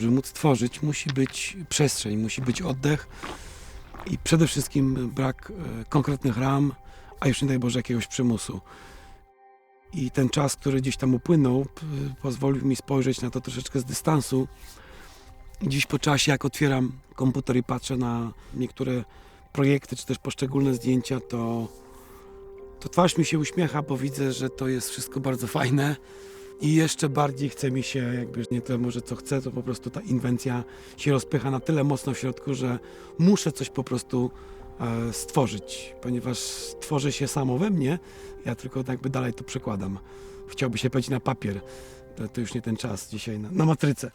żeby móc tworzyć, musi być przestrzeń, musi być oddech i przede wszystkim brak e, konkretnych ram, a już nie daj Boże jakiegoś przymusu. I ten czas, który gdzieś tam upłynął, pozwolił mi spojrzeć na to troszeczkę z dystansu. Dziś po czasie, jak otwieram komputer i patrzę na niektóre projekty, czy też poszczególne zdjęcia, to, to twarz mi się uśmiecha, bo widzę, że to jest wszystko bardzo fajne. I jeszcze bardziej chce mi się, jakby nie tyle może co chcę, to po prostu ta inwencja się rozpycha na tyle mocno w środku, że muszę coś po prostu e, stworzyć, ponieważ tworzy się samo we mnie, ja tylko jakby dalej to przekładam. Chciałby się powiedzieć na papier, to, to już nie ten czas dzisiaj, na, na matrycę.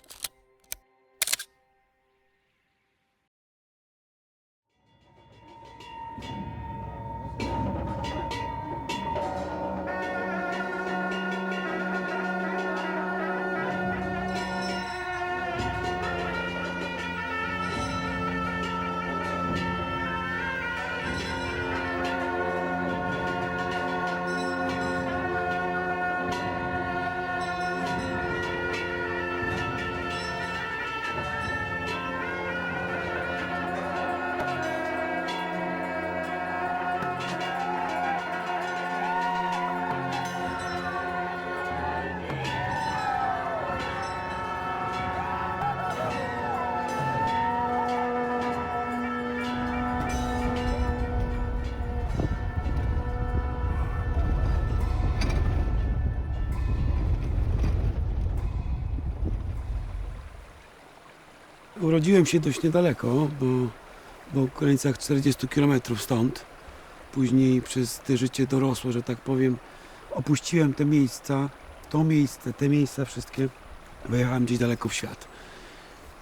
Urodziłem się dość niedaleko, bo, bo w granicach 40 km stąd. Później przez te życie dorosłe, że tak powiem, opuściłem te miejsca, to miejsce, te miejsca wszystkie. Wyjechałem gdzieś daleko w świat.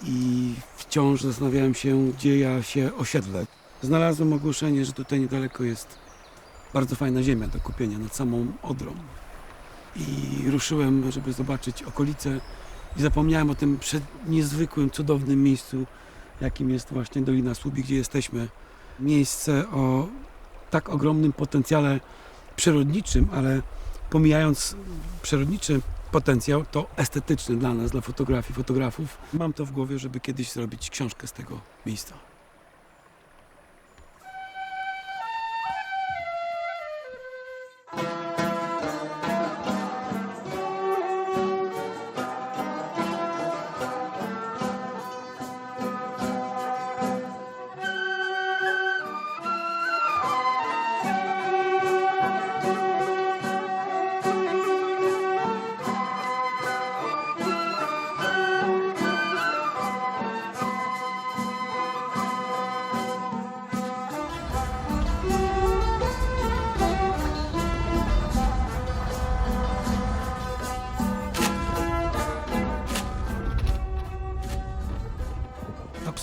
I wciąż zastanawiałem się, gdzie ja się osiedlę. Znalazłem ogłoszenie, że tutaj niedaleko jest bardzo fajna ziemia do kupienia nad samą Odrą. I ruszyłem, żeby zobaczyć okolice i zapomniałem o tym niezwykłym, cudownym miejscu, jakim jest właśnie Dolina Słubi, gdzie jesteśmy. Miejsce o tak ogromnym potencjale przyrodniczym, ale pomijając przyrodniczy potencjał, to estetyczny dla nas, dla fotografii, fotografów. Mam to w głowie, żeby kiedyś zrobić książkę z tego miejsca.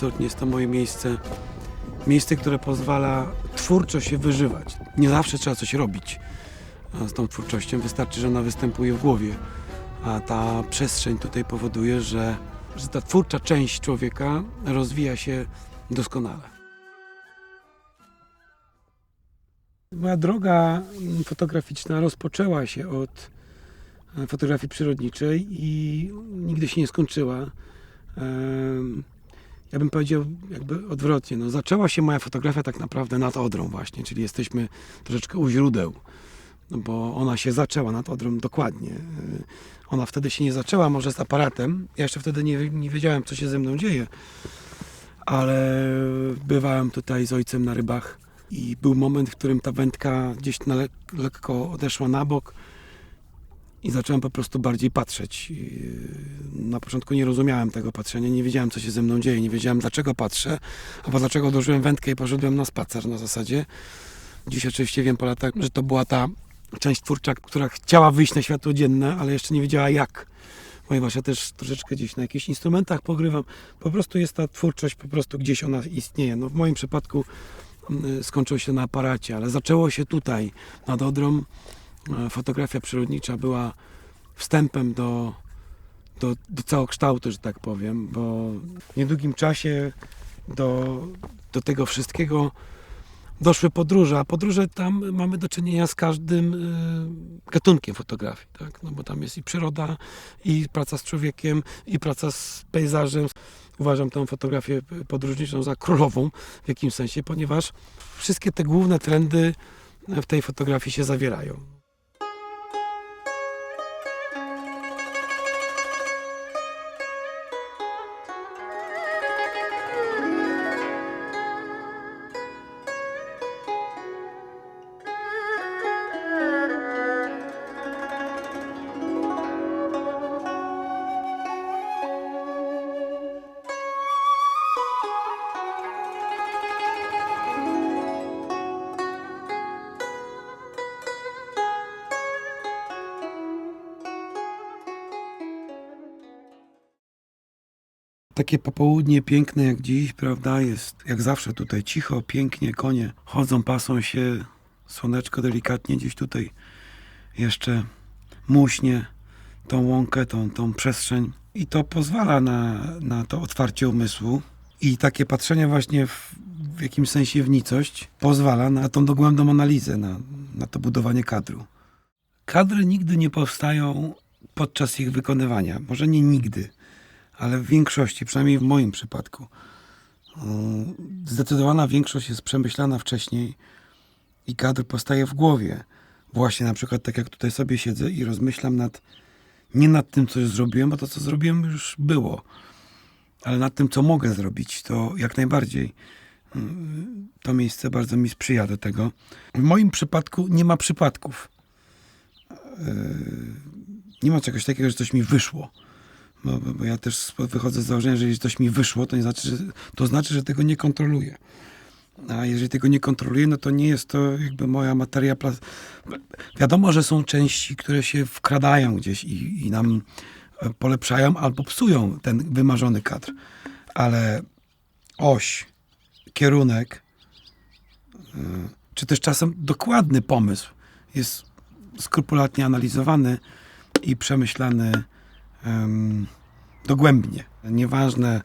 Absolutnie jest to moje miejsce. Miejsce, które pozwala twórczo się wyżywać. Nie zawsze trzeba coś robić z tą twórczością. Wystarczy, że ona występuje w głowie. A ta przestrzeń tutaj powoduje, że, że ta twórcza część człowieka rozwija się doskonale. Moja droga fotograficzna rozpoczęła się od e, fotografii przyrodniczej i nigdy się nie skończyła. Ja bym powiedział jakby odwrotnie. No, zaczęła się moja fotografia tak naprawdę nad Odrą właśnie, czyli jesteśmy troszeczkę u źródeł, no bo ona się zaczęła nad Odrą dokładnie. Y, Ona wtedy się nie zaczęła może z aparatem. Ja jeszcze wtedy nie, nie wiedziałem, co się ze mną dzieje, ale bywałem tutaj z ojcem na rybach i był moment, w którym ta wędka gdzieś na le lekko odeszła na bok i zacząłem po prostu bardziej patrzeć. I Na początku nie rozumiałem tego patrzenia, nie wiedziałem, co się ze mną dzieje, nie wiedziałem, dlaczego patrzę, albo dlaczego odłożyłem wędkę i poszedłem na spacer na zasadzie. Dziś oczywiście wiem po latach, że to była ta część twórcza, która chciała wyjść na światło dzienne, ale jeszcze nie wiedziała jak. Ponieważ ja też troszeczkę gdzieś na jakichś instrumentach pogrywam. Po prostu jest ta twórczość, po prostu gdzieś ona istnieje. No w moim przypadku mm, skończyło się na aparacie, ale zaczęło się tutaj, nad Odrą. E, Fotografia przyrodnicza była wstępem do, do, do całokształtu, że tak powiem, bo w niedługim czasie do, do tego wszystkiego doszły podróże, a podróże tam mamy do czynienia z każdym y, gatunkiem fotografii, tak? No bo tam jest i przyroda, i praca z człowiekiem, i praca z pejzażem. Uważam tę fotografię podróżniczą za królową w jakimś sensie, ponieważ wszystkie te główne trendy w tej fotografii się zawierają. Takie popołudnie piękne jak dziś, prawda? Jest jak zawsze tutaj cicho, pięknie, konie chodzą, pasą się, słoneczko delikatnie gdzieś tutaj jeszcze muśnie tą łąkę, tą, tą przestrzeń. I to pozwala na, na to otwarcie umysłu. I takie patrzenie właśnie w, w jakimś sensie w nicość pozwala na tą dogłębną analizę, na, na to budowanie kadru. Kadry nigdy nie powstają podczas ich wykonywania. Może nie nigdy, ale w większości, przynajmniej w moim przypadku, zdecydowana większość jest przemyślana wcześniej i kadr powstaje w głowie. Właśnie na przykład tak jak tutaj sobie siedzę i rozmyślam nad nie nad tym, co już zrobiłem, bo to, co zrobiłem, już było, ale nad tym, co mogę zrobić, to jak najbardziej. Yy, To miejsce bardzo mi sprzyja do tego. W moim przypadku nie ma przypadków. Yy, Nie ma czegoś takiego, że coś mi wyszło. Bo, bo, bo ja też wychodzę z założenia, że jeżeli coś mi wyszło, to nie znaczy, że, to znaczy, że tego nie kontroluję. A jeżeli tego nie kontroluję, no to nie jest to jakby moja materia. Wiadomo, że są części, które się wkradają gdzieś i, i nam e, polepszają albo psują ten wymarzony kadr. Ale oś, kierunek, e, czy też czasem dokładny pomysł jest skrupulatnie analizowany i przemyślany em, dogłębnie. Nieważne,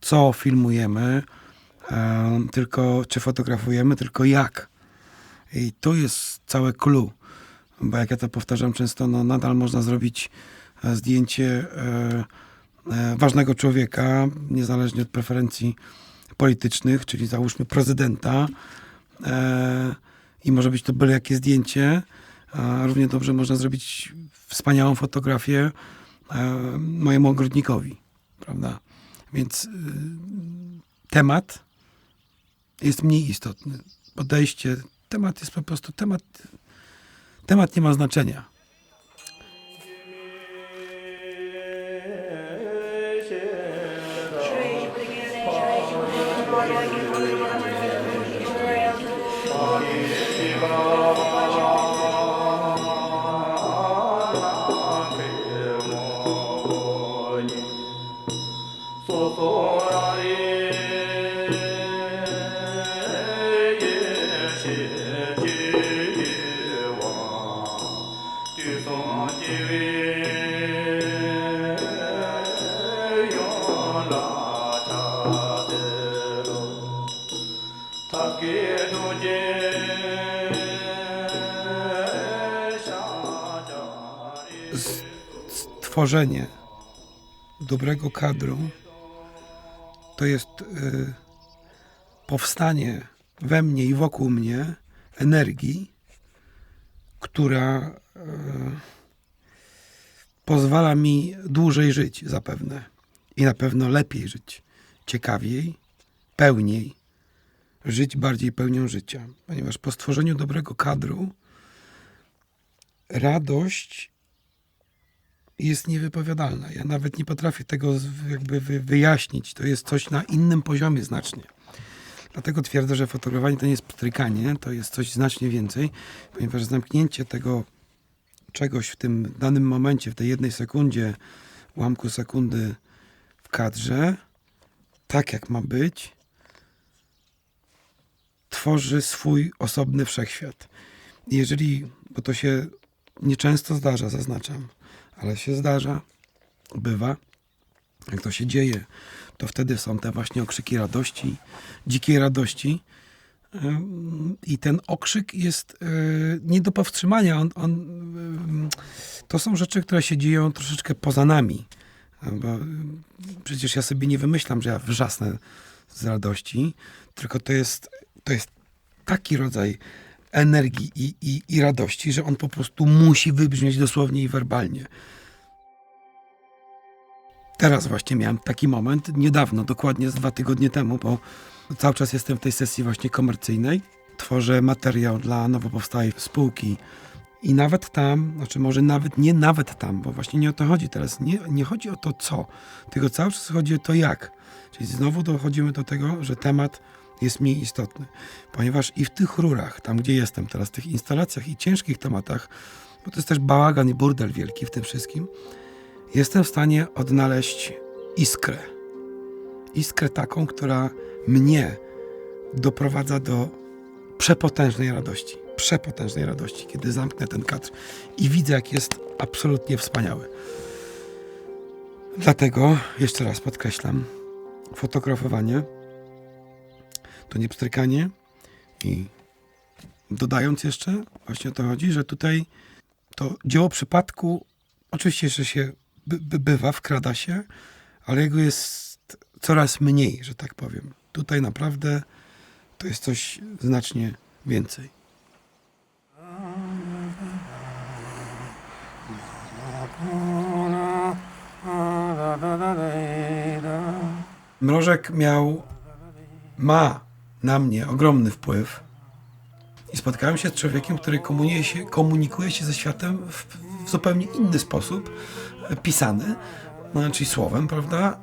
co filmujemy, em, tylko czy fotografujemy, tylko jak. I to jest całe clue. Bo jak ja to powtarzam często, no nadal można zrobić e, zdjęcie e, e, ważnego człowieka, niezależnie od preferencji politycznych, czyli załóżmy prezydenta. E, I może być to byle jakie zdjęcie. A równie dobrze można zrobić wspaniałą fotografię mojemu ogrodnikowi, prawda? Więc y, temat jest mniej istotny. Podejście, temat jest po prostu temat. Temat nie ma znaczenia. Stworzenie dobrego kadru to jest y, powstanie we mnie i wokół mnie energii, która pozwala mi dłużej żyć zapewne i na pewno lepiej żyć, ciekawiej, pełniej, żyć bardziej pełnią życia, ponieważ po stworzeniu dobrego kadru radość jest niewypowiadalna. Ja nawet nie potrafię tego jakby wy- wyjaśnić. To jest coś na innym poziomie znacznie. Dlatego twierdzę, że fotografowanie to nie jest pstrykanie, to jest coś znacznie więcej, ponieważ zamknięcie tego czegoś w tym danym momencie, w tej jednej sekundzie, ułamku sekundy w kadrze, tak jak ma być, tworzy swój osobny wszechświat. Jeżeli, bo to się nieczęsto zdarza, zaznaczam, ale się zdarza, bywa, jak to się dzieje, to wtedy są te właśnie okrzyki radości, dzikiej radości, I ten okrzyk jest y, nie do powstrzymania. On, on, ym, to są rzeczy, które się dzieją troszeczkę poza nami. Bo y, przecież ja sobie nie wymyślam, że ja wrzasnę z radości, tylko to jest, to jest taki rodzaj energii i, i, i radości, że on po prostu musi wybrzmieć dosłownie i werbalnie. Teraz właśnie miałem taki moment, niedawno, dokładnie z dwa tygodnie temu, bo cały czas jestem w tej sesji właśnie komercyjnej. Tworzę materiał dla nowo powstałej spółki i nawet tam, znaczy może nawet nie nawet tam, bo właśnie nie o to chodzi teraz. Nie, nie chodzi o to co, tylko cały czas chodzi o to jak. Czyli znowu dochodzimy do tego, że temat jest mniej istotny. Ponieważ i w tych rurach, tam gdzie jestem teraz, w tych instalacjach i ciężkich tematach, bo to jest też bałagan i burdel wielki w tym wszystkim, jestem w stanie odnaleźć iskrę. Iskrę taką, która mnie doprowadza do przepotężnej radości. Przepotężnej radości, kiedy zamknę ten kadr i widzę, jak jest absolutnie wspaniały. Dlatego, jeszcze raz podkreślam, fotografowanie to nie pstrykanie i dodając jeszcze, właśnie o to chodzi, że tutaj to dzieło przypadku oczywiście, że się by, by bywa, wkrada się, ale jego jest coraz mniej, że tak powiem. Tutaj naprawdę to jest coś znacznie więcej. Mrożek miał, ma na mnie ogromny wpływ i spotkałem się z człowiekiem, który komunikuje się, komunikuje się ze światem w, w zupełnie inny sposób, pisany, no, czyli słowem, prawda?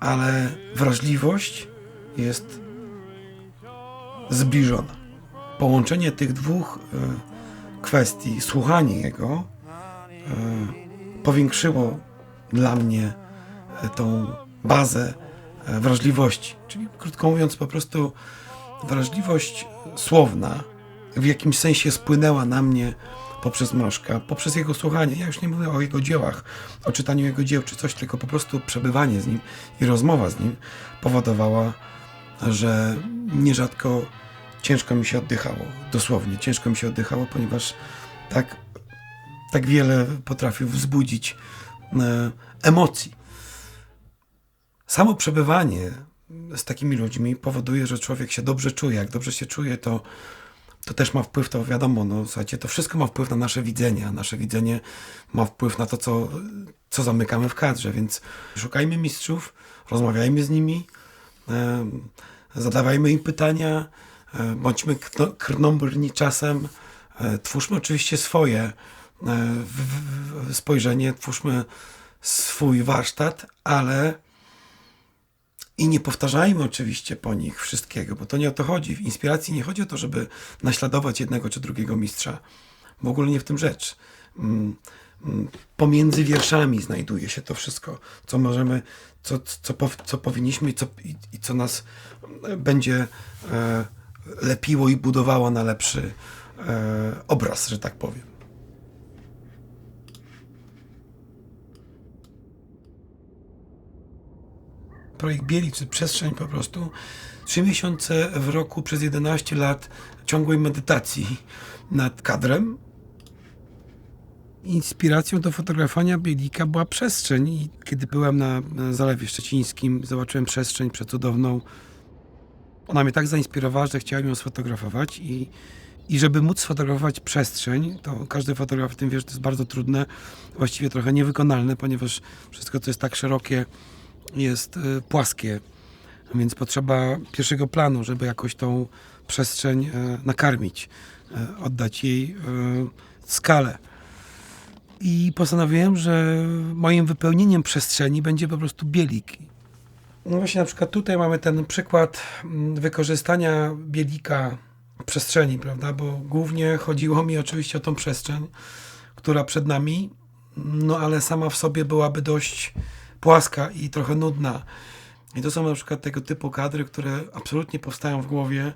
Ale wrażliwość jest zbliżona. Połączenie tych dwóch e, kwestii, słuchanie jego, e, powiększyło dla mnie e, tą bazę wrażliwości. Czyli krótko mówiąc, po prostu wrażliwość słowna w jakimś sensie spłynęła na mnie poprzez mrożka, poprzez jego słuchanie. Ja już nie mówię o jego dziełach, o czytaniu jego dzieł czy coś, tylko po prostu przebywanie z nim i rozmowa z nim powodowała, że nierzadko ciężko mi się oddychało. Dosłownie ciężko mi się oddychało, ponieważ tak, tak wiele potrafił wzbudzić e, emocji. Samo przebywanie z takimi ludźmi powoduje, że człowiek się dobrze czuje. Jak dobrze się czuje, to, to też ma wpływ, to wiadomo, no słuchajcie, to wszystko ma wpływ na nasze widzenie, a nasze widzenie ma wpływ na to, co, co zamykamy w kadrze, więc szukajmy mistrzów, rozmawiajmy z nimi, e, zadawajmy im pytania, e, bądźmy krnąbrni czasem, e, twórzmy oczywiście swoje e, spojrzenie, twórzmy swój warsztat, ale i nie powtarzajmy oczywiście po nich wszystkiego, bo to nie o to chodzi. W inspiracji nie chodzi o to, żeby naśladować jednego czy drugiego mistrza. W ogóle nie w tym rzecz. Pomiędzy wierszami znajduje się to wszystko, co możemy, co, co, co powinniśmy i co, i, i co nas e, będzie e, lepiło i budowało na lepszy e, obraz, że tak powiem. projekt Bieli, czy przestrzeń po prostu. Trzy miesiące w roku przez 11 lat ciągłej medytacji nad kadrem. Inspiracją do fotografowania Bielika była przestrzeń i kiedy byłem na, Zalewie Szczecińskim, zobaczyłem przestrzeń przecudowną. Ona mnie tak zainspirowała, że chciałem ją sfotografować i, i żeby móc sfotografować przestrzeń, to każdy fotograf w tym wie, że to jest bardzo trudne, właściwie trochę niewykonalne, ponieważ wszystko, co jest tak szerokie, jest y, płaskie, więc potrzeba pierwszego planu, żeby jakoś tą przestrzeń e, nakarmić, e, oddać jej skalę. I postanowiłem, że moim wypełnieniem przestrzeni będzie po prostu bielik. No właśnie na przykład tutaj mamy ten przykład mm, wykorzystania bielika przestrzeni, prawda? Bo głównie chodziło mi oczywiście o tą przestrzeń, która przed nami, no ale sama w sobie byłaby dość płaska i trochę nudna. I to są na przykład tego typu kadry, które absolutnie powstają w głowie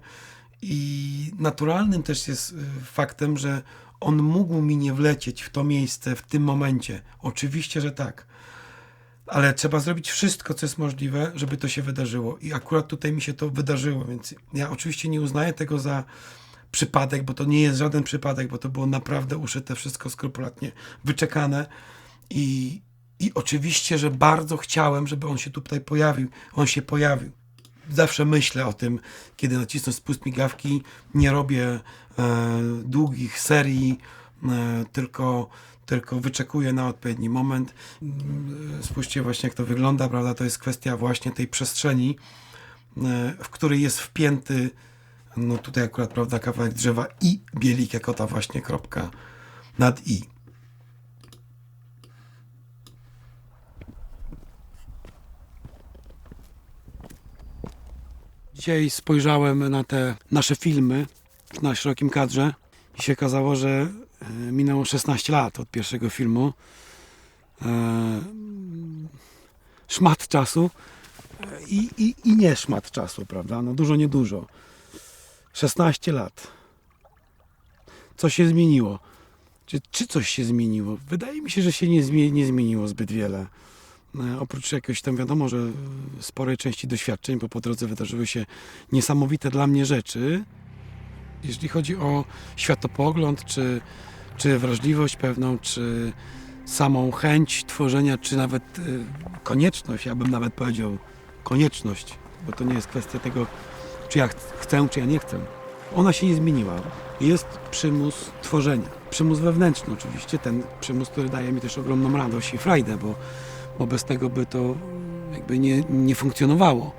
i naturalnym też jest y, faktem, że on mógł mi nie wlecieć w to miejsce w tym momencie. Oczywiście, że tak. ale trzeba zrobić wszystko, co jest możliwe, żeby to się wydarzyło. I akurat tutaj mi się to wydarzyło, więc ja oczywiście nie uznaję tego za przypadek, bo to nie jest żaden przypadek, bo to było naprawdę uszyte wszystko skrupulatnie wyczekane i, i oczywiście, że bardzo chciałem, żeby on się tutaj pojawił. On się pojawił. Zawsze myślę o tym, kiedy nacisnę spust migawki. Nie robię e, długich serii, e, tylko, tylko wyczekuję na odpowiedni moment. Mm, Spójrzcie właśnie, jak to wygląda, prawda? To jest kwestia właśnie tej przestrzeni, e, w której jest wpięty, no tutaj akurat, prawda, kawałek drzewa i bielik jako ta właśnie kropka nad i. Dzisiaj spojrzałem na te nasze filmy na szerokim kadrze i się okazało, że e, minęło 16 lat od pierwszego filmu. E, Szmat czasu e, i, i, i nie szmat czasu, prawda? No dużo, niedużo. 16 lat. Co się zmieniło? Czy, czy coś się zmieniło? Wydaje mi się, że się nie, nie zmieniło zbyt wiele. E, Oprócz jakiegoś tam wiadomo, że e, sporej części doświadczeń, bo po drodze wydarzyły się niesamowite dla mnie rzeczy. Jeśli chodzi o światopogląd, czy, czy wrażliwość pewną, czy samą chęć tworzenia, czy nawet y, konieczność, ja bym nawet powiedział konieczność, bo to nie jest kwestia tego, czy ja ch- chcę, czy ja nie chcę. Ona się nie zmieniła. Jest przymus tworzenia. Przymus wewnętrzny oczywiście, ten przymus, który daje mi też ogromną radość i frajdę, bo, bo bez tego by to jakby nie, nie funkcjonowało.